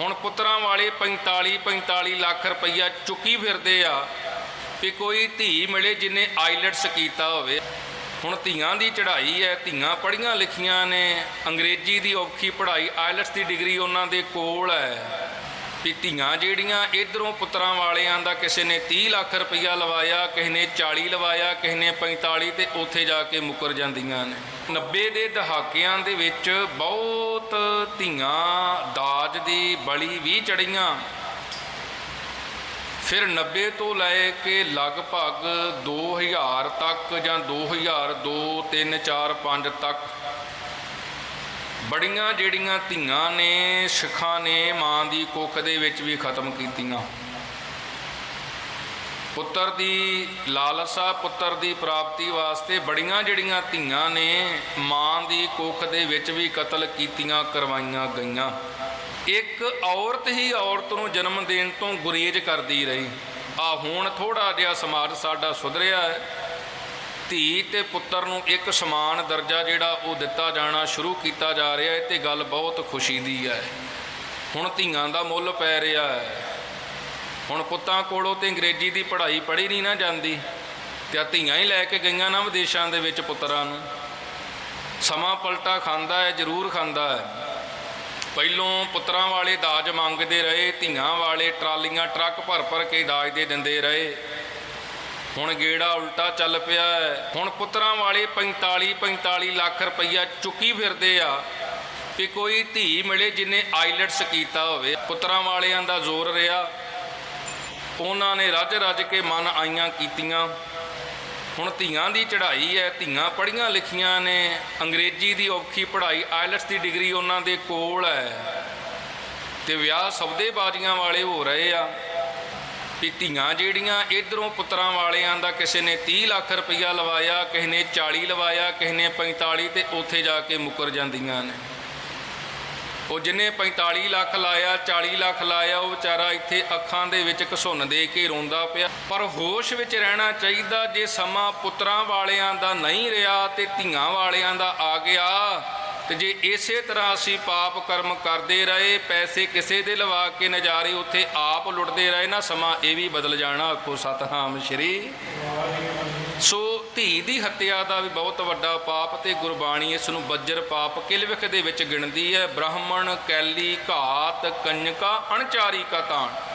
ਹੁਣ ਪੁੱਤਰਾਂ ਵਾਲੇ 45 45 ਲੱਖ ਰੁਪਈਆ ਚੁੱਕੀ ਫਿਰਦੇ ਆ ਵੀ ਕੋਈ ਧੀ ਮਿਲੇ ਜਿਨੇ ਆਈਲੈਟਸ ਕੀਤਾ ਹੋਵੇ। ਹੁਣ ਧੀਆਂ ਦੀ ਚੜ੍ਹਾਈ ਹੈ, ਧੀਆਂ ਪੜ੍ਹੀਆਂ ਲਿਖੀਆਂ ਨੇ, ਅੰਗਰੇਜ਼ੀ ਦੀ ਔਖੀ ਪੜ੍ਹਾਈ, ਆਈਲੈਟਸ ਦੀ ਡਿਗਰੀ ਉਹਨਾਂ ਦੇ ਕੋਲ ਹੈ। ਵੀ ਧੀਆਂ ਜਿਹੜੀਆਂ ਇਧਰੋਂ ਪੁੱਤਰਾਂ ਵਾਲਿਆਂ ਦਾ ਕਿਸੇ ਨੇ 30 ਲੱਖ ਰੁਪਈਆ ਲਵਾਇਆ, ਕਿਸੇ ਨੇ 40 ਲਵਾਇਆ, ਕਿਸੇ ਨੇ 45 ਤੇ ਉੱਥੇ ਜਾ ਕੇ ਮੁੱਕਰ ਜਾਂਦੀਆਂ ਨੇ। 90 ਦੇ ਦਹਾਕਿਆਂ ਦੇ ਵਿੱਚ ਬਹੁਤ ਧੀਆਂ ਦਾਜ ਦੀ ਬਲੀ ਵੀ ਚੜੀਆਂ ਫਿਰ 90 ਤੋਂ ਲੈ ਕੇ ਲਗਭਗ 2000 ਤੱਕ ਜਾਂ 2002 3 4 5 ਤੱਕ ਬੜੀਆਂ ਜਿਹੜੀਆਂ ਧੀਆਂ ਨੇ, ਸਿੱਖਾਂ ਨੇ, ਮਾਂ ਦੀ ਕੁੱਖ ਦੇ ਵਿੱਚ ਵੀ ਖਤਮ ਕੀਤੀਆਂ। ਪੁੱਤਰ ਦੀ ਲਾਲਸਾ, ਪੁੱਤਰ ਦੀ ਪ੍ਰਾਪਤੀ ਵਾਸਤੇ ਬੜੀਆਂ ਜਿਹੜੀਆਂ ਧੀਆਂ ਨੇ, ਮਾਂ ਦੀ ਕੁੱਖ ਦੇ ਵਿੱਚ ਵੀ ਕਤਲ ਕੀਤੀਆਂ, ਕਰਵਾਈਆਂ ਗਈਆਂ। ਇੱਕ ਔਰਤ ਹੀ ਔਰਤ ਨੂੰ ਜਨਮ ਦੇਣ ਤੋਂ ਗੁਰੇਜ਼ ਕਰਦੀ ਰਹੀ। ਆ ਹੁਣ ਥੋੜਾ ਜਿਹਾ ਸਮਾਜ ਸਾਡਾ ਸੁਧਰਿਆ ਹੈ। ਧੀ ਤੇ ਪੁੱਤਰ ਨੂੰ ਇੱਕ ਸਮਾਨ ਦਰਜਾ ਜਿਹੜਾ ਉਹ ਦਿੱਤਾ ਜਾਣਾ ਸ਼ੁਰੂ ਕੀਤਾ ਜਾ ਰਿਹਾ ਹੈ ਤੇ ਗੱਲ ਬਹੁਤ ਖੁਸ਼ੀ ਦੀ ਹੈ। ਹੁਣ ਧੀਆਂ ਦਾ ਮੁੱਲ ਪੈ ਰਿਹਾ ਹੈ। ਹੁਣ ਪੁੱਤਾਂ ਕੋਲੋਂ ਤੇ ਅੰਗਰੇਜ਼ੀ ਦੀ ਪੜ੍ਹਾਈ ਪੜ੍ਹੀ ਨਹੀਂ ਨਾ ਜਾਂਦੀ ਤੇ ਧੀਆਂ ਹੀ ਲੈ ਕੇ ਗਈਆਂ ਨਾ ਵਿਦੇਸ਼ਾਂ ਦੇ ਵਿੱਚ ਪੁੱਤਰਾਂ ਨੂੰ। ਸਮਾਂ ਪਲਟਾ ਖਾਂਦਾ ਹੈ, ਜ਼ਰੂਰ ਖਾਂਦਾ ਹੈ। ਪਹਿਲੋਂ ਪੁੱਤਰਾਂ ਵਾਲੇ ਦਾਜ ਮੰਗਦੇ ਰਹੇ, ਧੀਆਂ ਵਾਲੇ ਟਰਾਲੀਆਂ ਟਰੱਕ ਭਰ ਭਰ ਕੇ ਦਾਜ ਦੇ ਦਿੰਦੇ ਰਹੇ। ਹੁਣ ਗੇੜਾ ਉਲਟਾ ਚੱਲ ਪਿਆ ਹੈ। ਹੁਣ ਪੁੱਤਰਾਂ ਵਾਲੇ 45 45 ਲੱਖ ਰੁਪਈਆ ਚੁੱਕੀ ਫਿਰਦੇ ਆ ਵੀ ਕੋਈ ਧੀ ਮਿਲੇ ਜਿਨੇ ਆਈਲੈਟਸ ਕੀਤਾ ਹੋਵੇ। ਪੁੱਤਰਾਂ ਵਾਲਿਆਂ ਦਾ ਜ਼ੋਰ ਰਿਹਾ। ਉਹਨਾਂ ਨੇ ਰੱਜ ਰੱਜ ਕੇ ਮਨ ਆਈਆਂ ਕੀਤੀਆਂ। ਹੁਣ ਧੀਆਂ ਦੀ ਚੜ੍ਹਾਈ ਹੈ। ਧੀਆਂ ਪੜ੍ਹੀਆਂ ਲਿਖੀਆਂ ਨੇ। ਅੰਗਰੇਜ਼ੀ ਦੀ ਔਖੀ ਪੜ੍ਹਾਈ ਆਇਲਟਸ ਦੀ ਡਿਗਰੀ ਉਹਨਾਂ ਦੇ ਕੋਲ ਹੈ। ਤੇ ਵਿਆਹ ਸੌਦੇਬਾਜ਼ੀਆਂ ਵਾਲੇ ਹੋ ਰਹੇ ਆ। ਵੀ ਧੀਆਂ ਜਿਹੜੀਆਂ ਇਧਰੋਂ ਪੁੱਤਰਾਂ ਵਾਲਿਆਂ ਦਾ ਕਿਸੇ ਨੇ 30 ਲੱਖ ਰੁਪਈਆ ਲਵਾਇਆ, ਕਿਸੇ ਨੇ 40 ਲਵਾਇਆ, ਕਿਸੇ ਨੇ 45 ਤੇ ਉੱਥੇ ਜਾ ਕੇ ਮੁੱਕਰ ਜਾਂਦੀਆਂ ਨੇ। ਉਹ ਜਿਨੇ 45 ਲੱਖ ਲਾਇਆ 40 ਲੱਖ ਲਾਇਆ, ਉਹ ਵਿਚਾਰਾ ਇੱਥੇ ਅੱਖਾਂ ਦੇ ਵਿੱਚ ਘਸੁੰਨ ਦੇ ਕੇ ਰੋਂਦਾ ਪਿਆ। ਪਰ ਹੋਸ਼ ਵਿੱਚ ਰਹਿਣਾ ਚਾਹੀਦਾ, ਜੇ ਸਮਾਂ ਪੁੱਤਰਾਂ ਵਾਲਿਆਂ ਦਾ ਨਹੀਂ ਰਿਹਾ ਤੇ ਧੀਆਂ ਵਾਲਿਆਂ ਦਾ ਆ ਗਿਆ ਤੇ ਜੇ ਇਸੇ ਤਰ੍ਹਾਂ ਅਸੀਂ ਪਾਪ ਕਰਮ ਕਰਦੇ ਰਹੇ, ਪੈਸੇ ਕਿਸੇ ਦੇ ਲਵਾ ਕੇ ਨਜ਼ਾਰੇ ਉੱਥੇ ਆਪ ਲੁੱਟਦੇ ਰਹੇ, ਨਾ ਸਮਾਂ ਇਹ ਵੀ ਬਦਲ ਜਾਣਾ। ਆਖੋ, ਸਤਨਾਮ ਸ਼੍ਰੀ ਸੋ ਧੀ ਦੀ ਹੱਤਿਆ ਦਾ ਵੀ ਬਹੁਤ ਵੱਡਾ ਪਾਪ ਤੇ ਗੁਰਬਾਣੀ ਇਸ ਨੂੰ ਬੱਜਰ ਪਾਪ ਕਿਲਵਿਖ ਦੇ ਵਿੱਚ ਗਿਣਦੀ ਹੈ। ਬ੍ਰਾਹਮਣ, ਕੈਲੀ, ਘਾਤ, ਕੰਨਕਾ, ਅਣਚਾਰੀ ਕਾ ਤਾਣ।